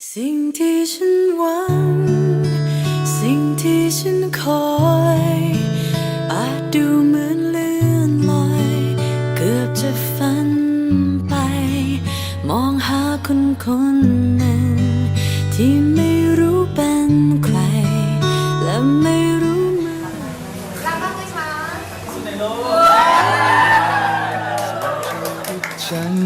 สิ่งที่ฉันหวัง สิ่งที่ฉันคอย อาจดูเหมือนเลื่อนลอย เกือบจะฝันไป มองหาคนคนหนึ่ง ที่ไม่รู้เป็นใคร และไม่รู้มื่อรับบ้างไหมคะฉัน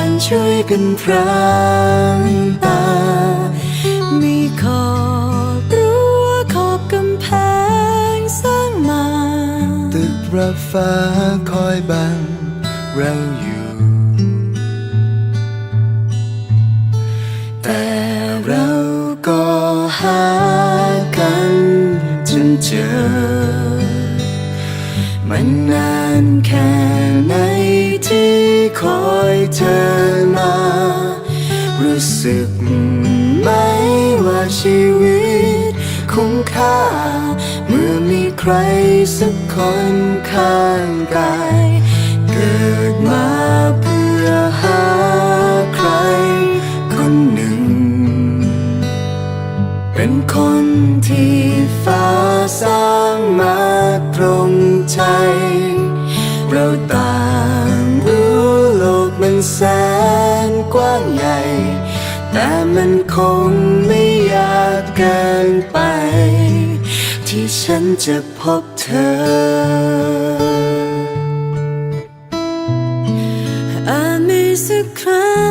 น ช่วยกันพรางตา มีขอบรั้วขอบกำแพงสร้างมา ตึกระฟ้าคอยบังเราอยู่ แต่เราก็หากันจนเจอ มันนานแค่ไหนที่คอยเธอ รู้สึกไหมว่าชีวิตคุ้มค่า เมื่อมีใครสักคนข้างกายเกิดมาเพื่อหาใคร คนหนึ่ง เป็นคนที่ฟ้าสร้างมาตรงใจ เราต่างรู้โลกมันแสน กว้างใหญ่ แต่มันคงไม่ยากเกินไป ที่ฉันจะพบเธอ อาจมีสักครั้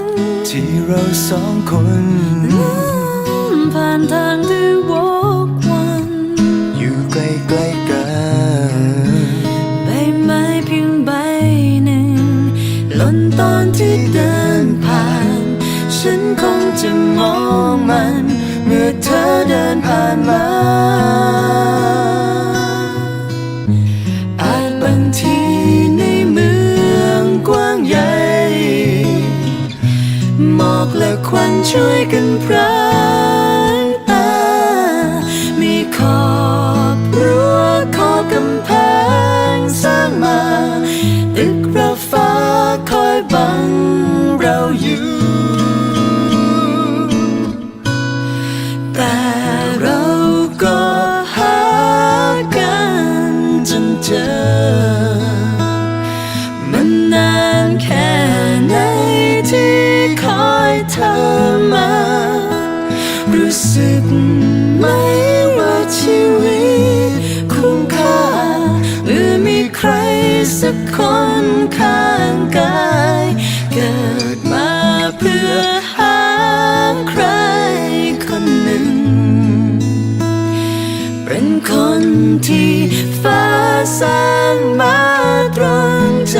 ง ที่เราสองคน ผ่านทางที่วกวั งจะมองมัน เมื่อเธอเดินผ่านมาอาจบางทีในเมืองกว้างใหญ่ หมอกและควันช่วยกันพรางตา มีขอบรั้วขอบกำแพงสร้างมา ตึกระฟ้าคอยบังเราอยู่ แต่เราก็หากันจนเจอ มันนานแค่ไหนที่คอยเธอมา รู้สึกไหมว่าชีวิตคุ้มค่าเมื่อมีใครสักคนข้า คนที่ฟ้าสร้างมาตรงใจ